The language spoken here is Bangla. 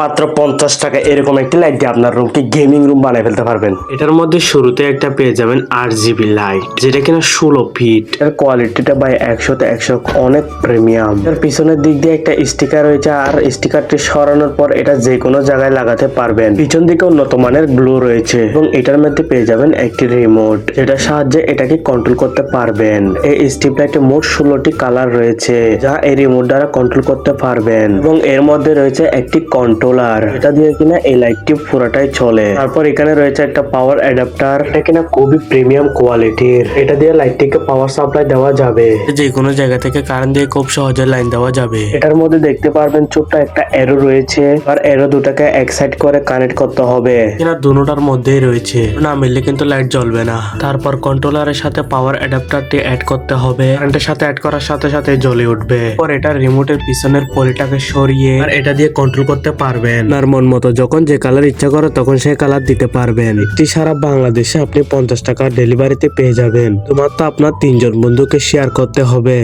মাত্র পঞ্চাশ টাকা এরকম একটি লাইট দিয়ে আপনার রুমকে গেমিং রুম বানিয়ে ফেলতে পারবেন। এটার মধ্যে শুরুতে একটা পেয়ে যাবেন আট জিবি লাইট যেটা কিনা ষোলো ফিট এর কোয়ালিটিটা বাই একশোতে একশো অনেক প্রিমিয়াম এর পিছনের দিক দিয়ে একটা স্টিকার রয়েছে আর স্টিকারটি সরানোর পর এটা যে কোনো জায়গায় লাগাতে পারবেন। পিছন দিকে উন্নত মানের গ্লো রয়েছে এবং এটার মধ্যে পেয়ে যাবেন একটি রিমোট যেটার সাহায্যে এটাকে কন্ট্রোল করতে পারবেন। এই স্টিপ লাইটে মোট ষোলোটি কালার রয়েছে যা এই রিমোট দ্বারা কন্ট্রোল করতে পারবেন। এবং এর মধ্যে রয়েছে একটি কন্ট্রোলার এটা দিয়ে কিনা এই লাইটটি পুরোটাই চলে। তারপর এখানে রয়েছে একটা পাওয়ার অ্যাডাপ্টার এটা কিনা খুবই প্রিমিয়াম কোয়ালিটির এটা দিয়ে লাইটটিকে পাওয়ার সাপ্লাই দেওয়া যাবে। যে কোনো জায়গা থেকে কারেন্ট দিয়ে খুব সহজে লাইন দেওয়া যাবে। এটার মধ্যে দেখতে পারবেন ছোট্ট একটা এরো রয়েছে। আর এরো দুটাকে এক সাইড করে কানেক্ট করতে হবে। কিনা দুটার মধ্যেই রয়েছে। না মিললে কিন্তু লাইট জ্বলবে না। তারপর কন্ট্রোলারের সাথে পাওয়ার অ্যাডাপ্টারটি অ্যাড করতে হবে। কারেন্টের সাথে অ্যাড করার সাথে সাথে জ্বলে উঠবে। পর এটা রিমোটের পিছনের পলিটাকে সরিয়ে আর এটা দিয়ে কন্ট্রোল করতে পারবেন। আর মন মতো যখন যে কালার ইচ্ছা করে তখন সেই কালার দিতে পারবেন। এটি সারা বাংলাদেশে আপনি পঞ্চাশ টাকা ডেলিভারিতে পেয়ে যাবেন। তোমার তো আপনার তিনজন বন্ধুকে শেয়ার করতে হবে।